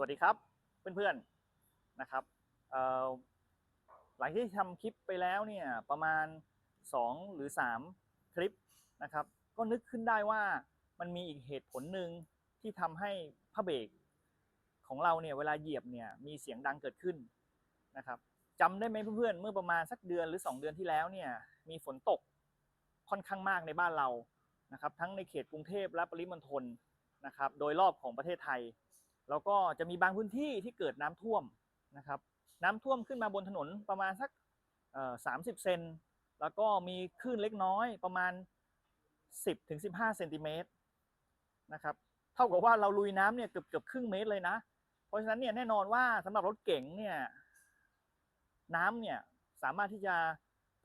วัสดีครับเพื่อนๆนะครับหลังที่ทำคลิปไปแล้วเนี่ยประมาณ 2 หรือ 3 คลิปนะครับ ก็นึกขึ้นได้ว่ามันมีอีกเหตุผลหนึ่งที่ทำให้ผ้าเบรกของเราเนี่ยเวลาเหยียบเนี่ยมีเสียงดังเกิดขึ้นนะครับจำได้ไหมเพื่อนๆเมื่อประมาณสักเดือนหรือ 2 เดือนที่แล้วเนี่ยมีฝนตกค่อนข้างมากในบ้านเรานะครับ ทั้งในเขตกรุงเทพและปริมณฑลนะครับ โดยรอบของประเทศไทย แล้วก็จะมีบางพื้นที่ที่เกิดน้ำท่วมนะครับ น้ำท่วมขึ้นมาบนถนนประมาณสักสามสิบเซนแล้วก็มีคลื่นเล็กน้อยประมาณ 10ถึง15เซนติเมตรนะครับเท่ากับว่าเราลุยน้ำเนี่ยเกือบเกือบครึ่งเมตรเลยนะ เพราะฉะนั้นเนี่ยแน่นอนว่าสำหรับรถเก๋งเนี่ยน้ำเนี่ยสามารถที่จะ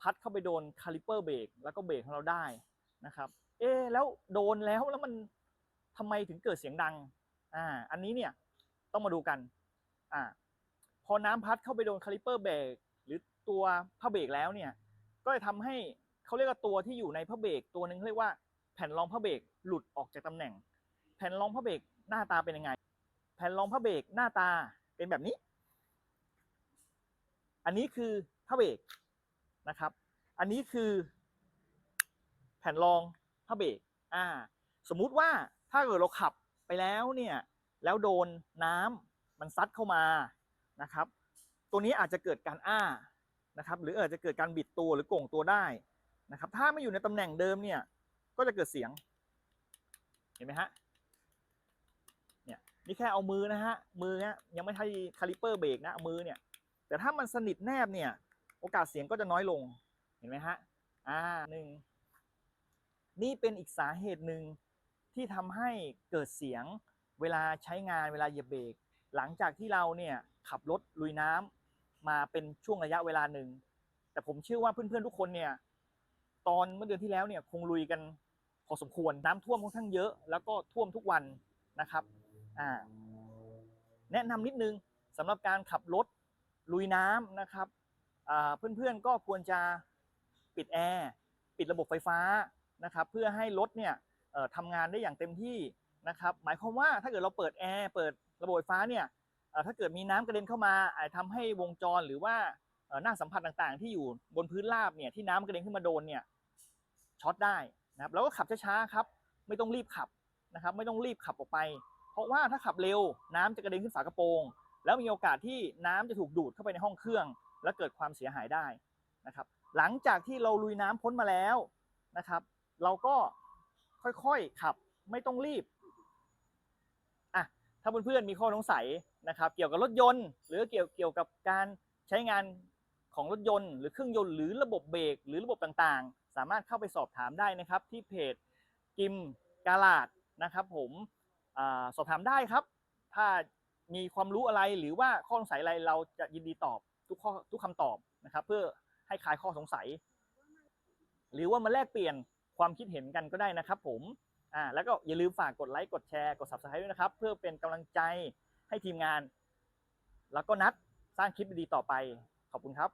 พัดเข้าไปโดนคาลิเปอร์เบรกแล้วก็เบรกของเราได้นะครับ เอ๊แล้วโดนแล้วแล้วมันทำไมถึงเกิดเสียงดัง อ่า อันนี้เนี่ยต้องมาดูกัน อ่า พอน้ำพัดเข้าไปโดนคาลิเปอร์เบรกหรือตัวผ้าเบรกแล้วเนี่ย ก็จะทำให้เขาเรียกว่าตัวที่อยู่ในผ้าเบรกตัวหนึ่งเรียกว่าแผ่นรองผ้าเบรกหลุดออกจากตำแหน่ง แผ่นรองผ้าเบรกหน้าตาเป็นยังไง แผ่นรองผ้าเบรกหน้าตาเป็นแบบนี้ อันนี้คือผ้าเบรกนะครับ อันนี้คือแผ่นรองผ้าเบรกอ่า สมมุติว่าถ้าเกิดเราขับ ไปแล้วเนี่ยแล้วโดนน้ำมันซัดเข้ามานะครับ ตัวนี้อาจจะเกิดการอ้านะครับหรืออาจจะเกิดการบิดตัวหรือโก่งตัวได้นะครับ ถ้าไม่อยู่ในตำแหน่งเดิมเนี่ยก็จะเกิดเสียง เห็นไหมฮะเนี่ยนี่แค่เอามือนะฮะมือเนี้ยยังไม่ใช่คาลิเปอร์เบรกนะเอามือเนี่ยแต่ถ้ามันสนิทแนบเนี่ยโอกาสเสียงก็จะน้อยลงเห็นไหมฮะอ่าหนึ่งนี่เป็นอีกสาเหตุหนึ่ง ที่ทำให้เกิดเสียงเวลาใช้งานเวลาเหยียบเบรกหลังจากที่เราเนี่ยขับรถลุยน้ำมาเป็นช่วงระยะเวลาหนึ่ง แต่ผมเชื่อว่าเพื่อนๆทุกคนเนี่ยตอนเมื่อเดือนที่แล้วเนี่ยคงลุยกันพอสมควรน้ำท่วมค่อนข้างเยอะ แล้วก็ท่วมทุกวันนะครับอ่าแนะนำนิดนึงสำหรับการขับรถลุยน้ำนะครับอ่าเพื่อนๆก็ควรจะปิดแอร์ปิดระบบไฟฟ้านะครับ เพื่อให้รถเนี่ย ทำงานได้อย่างเต็มที่นะครับ หมายความว่าถ้าเกิดเราเปิดแอร์เปิดระบบไฟฟ้าเนี่ยถ้าเกิดมีน้ำกระเด็นเข้ามาอาจทำให้วงจรหรือว่าเอ่อหน้าสัมผัสต่างๆ ที่อยู่บนพื้นราบเนี่ยที่น้ำกระเด็นขึ้นมาโดนเนี่ยช็อตได้นะครับแล้วก็ขับช้าๆครับ ไม่ต้องรีบขับนะครับ ไม่ต้องรีบขับออกไป เพราะว่าถ้าขับเร็วน้ำจะกระเด็นขึ้นฝากระโปรง แล้วมีโอกาสที่น้ำจะถูกดูดเข้าไปในห้องเครื่อง และเกิดความเสียหายได้นะครับ หลังจากที่เราลุยน้ำพ้นมาแล้วนะครับ เราก็ ค่อยๆขับ ไม่ต้องรีบอะถ้าเพื่อนๆมีข้อสงสัยนะครับ เกี่ยวกับรถยนต์ หรือเกี่ยวเกี่ยวกับการใช้งานของรถยนต์ หรือเครื่องยนต์หรือระบบเบรกหรือระบบต่างๆ สามารถเข้าไปสอบถามได้นะครับ ที่เพจกิมกาลาดนะครับ ผมอสอบถามได้ครับ ถ้ามีความรู้อะไรหรือว่าข้อสงสัยอะไรเราจะยินดีตอบทุกข้อทุกคำตอบนะครับ เพื่อให้คลายข้อสงสัย หรือว่ามาแลกเปลี่ยน ความคิดเห็นกันก็ได้นะครับผมอ่าแล้วก็อย่าลืมฝากกดไลค์กดแชร์กด subscribe ด้วยนะครับ เพื่อเป็นกำลังใจให้ทีมงาน แล้วก็นัดสร้างคลิปดีๆต่อไปขอบคุณครับ